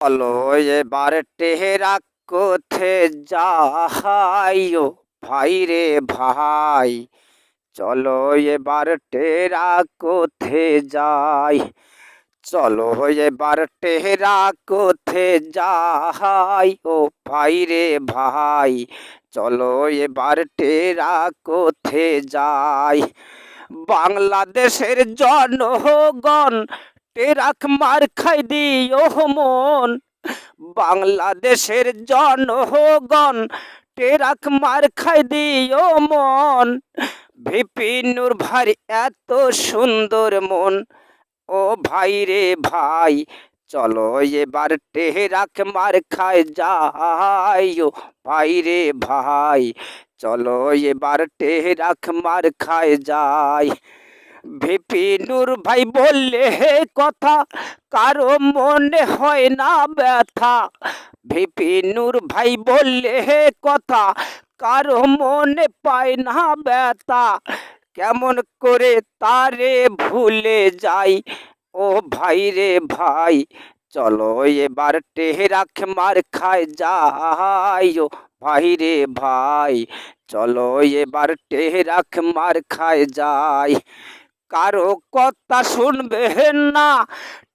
চলো এবার টেহেরা কোথে যাহাইও ভাই রে ভাই, চলো এবার টেরা কোথে যাই? চলো এবার টেরা কোথে যাই ও ভাই রে ভাই, চলো এবার টেরা কোথে যাই? বাংলাদেশের জনগণ টেরাক মার খাই দিও মন। বাংলাদেশের জনগণ টেরাক মার খাই দিও মন। ভিপিনুর ভাই, এত সুন্দর মন। ও ভাই রে ভাই, চলো এবার টেরাক মার খায় যাই ও ভাই রে ভাই, চলো এবার টেরাক মার খায় যাই। ভিপিনুর ভাই বললে, হে কথা, কারও মনে হয় না ব্যথা? ভিপিনুর ভাই বললে, হে কথা, কারও মনে পায় না ব্যথা। কেমন করে তারে ভুলে যাই? ও ভাই রে ভাই, চলো এবার টেহরাক মার খায় যাই। ও ভাই রে ভাই, চলো এবার টেহরাক মার খায় যাই। কারও কথা শুনবেন না,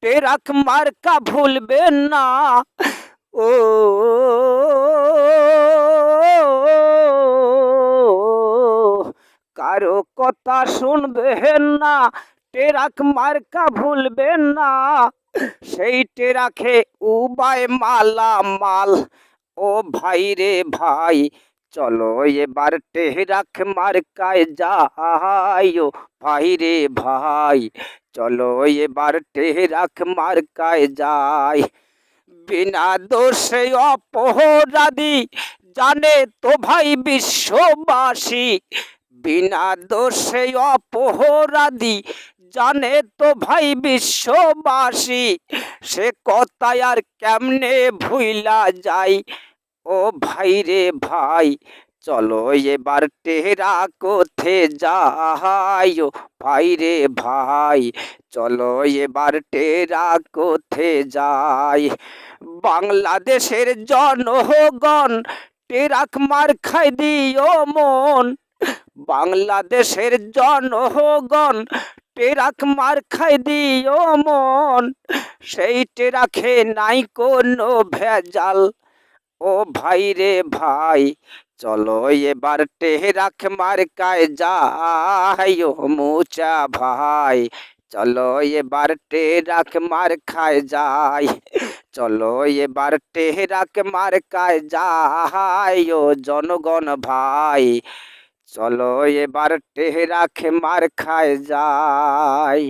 টেরাক মার্কা ভুলবেন না। ও, কারও কথা শুনবেন না, টেরাক মার্কা ভুলবেন না। সেই টেরাকে উবায় মালা মাল ও ভাই রে ভাই চলো এবার টেহরাক মার্কায় যাইও ভাই রে ভাই, চলো এবার টেহরাক মার্কায় যাই। বিনা দোষে অপরাধী জানে তো ভাই বিশ্ববাসী। বিনা দোষে অপরাধী জানে তো ভাই বিশ্ববাসী। সে কথা আর কেমনে ভুইলা যায় ও ভাই রে ভাই, চলো এবার টেরা কোথে যাই? ও ভাই রে ভাই, চলো এবার টেরা কোথে যাই? বাংলাদেশের জনগণ টেরাক মার খাই দিও মন। বাংলাদেশের জন জনগণ টেরাক মার খাই দিও মন। সেই টেরাকে নাই কোনো ভেজাল। ও ভাই রে ভাই, চলো এবার টেহরাক মার কায় যাই ও মুচা ভাই। চলো এবার টেরাক মার খায় যাই, চলো এবার টেহরাক মার কায় যাই ও জনগণ ভাই। চলো এবার টেহরাক মার খায় যাই।